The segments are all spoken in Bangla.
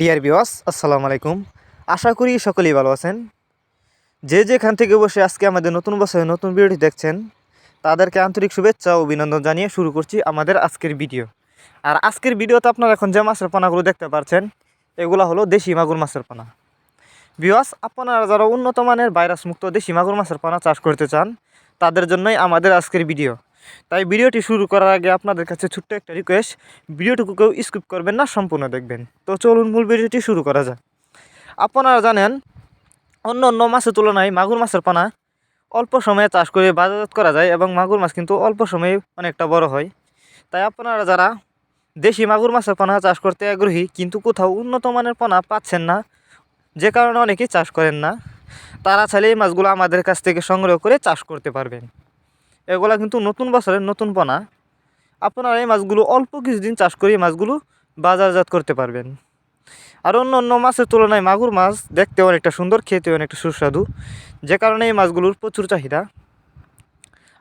ডিয়ার বিওয়াস আসসালামু আলাইকুম। আশা করি সকলেই ভালো আছেন। যে যেখান থেকে বসে আজকে আমাদের নতুন বছরের নতুন ভিডিওটি দেখছেন, তাদেরকে আন্তরিক শুভেচ্ছা ও অভিনন্দন জানিয়ে শুরু করছি আমাদের আজকের ভিডিও। আর আজকের ভিডিওতে আপনারা এখন যে মাছের পোনাগুলো দেখতে পাচ্ছেন এগুলো হলো দেশি মাগুর মাছের পোনা। বিওয়াস আপনারা যারা উন্নত মানের ভাইরাস মুক্ত দেশি মাগুর মাছের পোনা চাষ করতে চান, তাদের জন্যই আমাদের আজকের ভিডিও। তাই ভিডিওটি শুরু করার আগে আপনাদের কাছে ছোট্ট একটা রিকোয়েস্ট ভিডিওটুকু কেউ স্কিপ করবেন না, সম্পূর্ণ দেখবেন। তো চলুন মূল ভিডিওটি শুরু করা যায় আপনারা জানেন, অন্য অন্য মাছের তুলনায় মাগুর মাছের পানা অল্প সময়ে চাষ করে বাজারজাত করা যায় এবং মাগুর মাছ কিন্তু অল্প সময়ে অনেকটা বড় হয়। তাই আপনারা যারা দেশি মাগুর মাছের পানা চাষ করতে আগ্রহী, কিন্তু কোথাও উন্নত মানের পানা পাচ্ছেন না, যে কারণে অনেকেই চাষ করেন না, তারা চাইলে এই মাছগুলো আমাদের কাছ থেকে সংগ্রহ করে চাষ করতে পারবেন। এগুলা কিন্তু নতুন বছরের নতুন পোনা আপনারা এই মাছগুলো অল্প কিছুদিন চাষ করে এই মাছগুলো বাজারজাত করতে পারবেন। আর অন্য অন্য মাছের তুলনায় মাগুর মাছ দেখতে অনেকটা সুন্দর, খেতে অনেকটা সুস্বাদু। যে কারণে এই মাছগুলোর প্রচুর চাহিদা।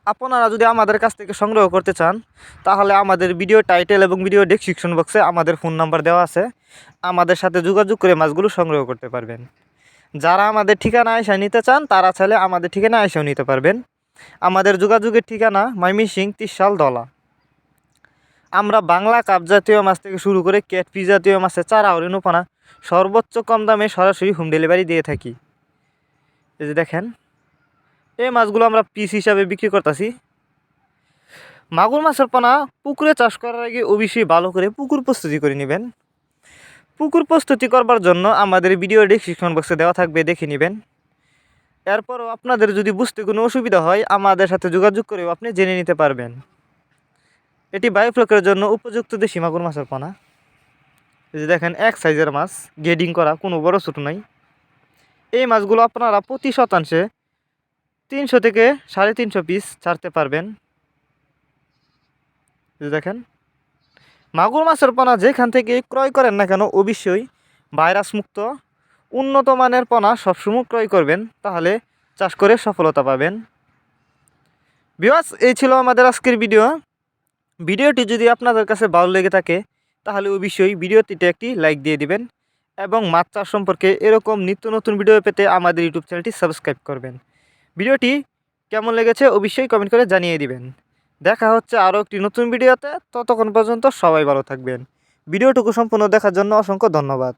আপনারা যদি আমাদের কাছ থেকে সংগ্রহ করতে চান, তাহলে আমাদের ভিডিও টাইটেল এবং ভিডিও ডেসক্রিপশন বক্সে আমাদের ফোন নাম্বার দেওয়া আছে। আমাদের সাথে যোগাযোগ করে মাছগুলো সংগ্রহ করতে পারবেন। যারা আমাদের ঠিকানা এসে নিতে চান, তারা চাইলে আমাদের ঠিকানা এসেও নিতে পারবেন। আমাদের যোগাযোগের ঠিকানা ময়মিসিং তিরশাল দলা। আমরা বাংলা কাপ জাতীয় মাছ থেকে শুরু করে ক্যাটপি জাতীয় মাছের চারা অরিনোপানা সর্বোচ্চ কম দামে সরাসরি হোম ডেলিভারি দিয়ে থাকি। এই যে দেখেন, এই মাছগুলো আমরা পিস হিসাবে বিক্রি করতেছি। মাগুর মাছের পোনা পুকুরে চাষ করার আগে অবশ্যই ভালো করে পুকুর প্রস্তুতি করে নেবেন। পুকুর প্রস্তুতি করবার জন্য আমাদের ভিডিও ডিসক্রিপশন বক্সে দেওয়া থাকবে, দেখে নেবেন। এরপরও আপনাদের যদি বুঝতে কোনো অসুবিধা হয়, আমাদের সাথে যোগাযোগ করেও আপনি জেনে নিতে পারবেন। এটি বায়োফ্লকের জন্য উপযুক্ত দেশি মাগুর মাছের পোনা। যে দেখেন, এক সাইজের মাছ গেডিং করা, কোনো বড় ছোটো নাই। এই মাছগুলো আপনারা প্রতি শতাংশে তিনশো থেকে সাড়ে তিনশো পিস ছাড়তে পারবেন। দেখেন, মাগুর মাছের পোনা যেখান থেকে ক্রয় করেন না কেন, অবশ্যই ভাইরাস মুক্ত উন্নত মানের পোনা সবসময় ক্রয় করবেন, তাহলে চাষ করে সফলতা পাবেন। বিওয়াস এই ছিল আমাদের আজকের ভিডিও। ভিডিওটি যদি আপনাদের কাছে ভালো লেগে থাকে, তাহলে অবশ্যই ভিডিওটিতে একটি লাইক দিয়ে দিবেন এবং মাছ চাষ সম্পর্কে এরকম নিত্য নতুন ভিডিও পেতে আমাদের ইউটিউব চ্যানেলটি সাবস্ক্রাইব করবেন। ভিডিওটি কেমন লেগেছে অবশ্যই কমেন্ট করে জানিয়ে দিবেন। দেখা হচ্ছে আরও একটি নতুন ভিডিওতে, ততক্ষণ পর্যন্ত সবাই ভালো থাকবেন। ভিডিওটুকু সম্পূর্ণ দেখার জন্য অসংখ্য ধন্যবাদ।